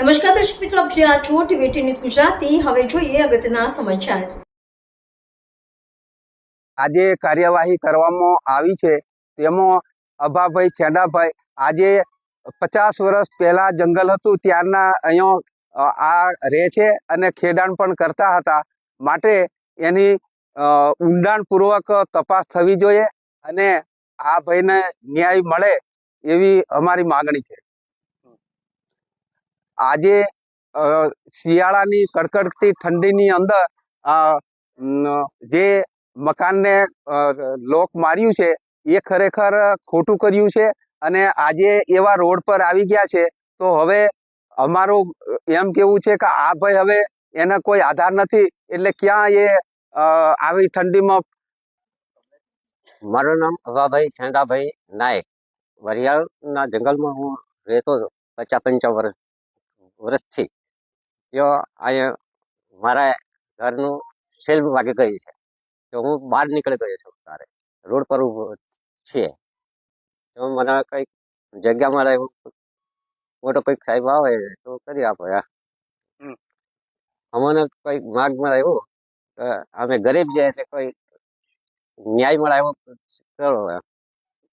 નમસ્કાર દર્શક મિત્રો, આપ જ્યાં છો ટીવી ન્યૂઝ ગુજરાતી. હવે જોઈએ અગત્યના સમાચાર. આજે કાર્યવાહી કરવામાં આવી છે. તેમાં અભાભાઈ છેડાભાઈ, આજે પચાસ વર્ષ પહેલા જંગલ હતું, ત્યારના અહીંયા આ રહે છે અને ખેડાણ પણ કરતા હતા. માટે એની ઊંડાણપૂર્વક તપાસ થવી જોઈએ અને આ ભાઈને ન્યાય મળે એવી અમારી માગણી છે. આજે શિયાળાની કડકડતી ઠંડીની અંદર જે મકાનને લોક માર્યું છે, એ ખરેખર ખોટું કર્યું છે અને આજે એવા રોડ પર આવી ગયા છે. તો હવે અમારું એમ કેવું છે કે આ ભાઈ હવે એને કોઈ આધાર નથી, એટલે ક્યાં એ આવી ઠંડીમાં મારું નામ અવાભાઈ છેંડાભાઈ નાયક. વરિયાળના જંગલમાં હું રહેતો હતો પચાસ પંચાવન વર્ષ વર્ષથી ત્યાં અહીંયા મારા ઘરનું સેલ્ફ વાગી ગયું છે તો હું બહાર નીકળી ગયો છું તારે. રોડ પર છીએ. છે તો મને કંઈક જગ્યા મળે મોટો કંઈક સાહેબ આવે તો કરી આપો યાર. અમને કંઈક માર્ગ મળે અમે ગરીબ છે એટલે કોઈ ન્યાય મળે એવો કરો એમ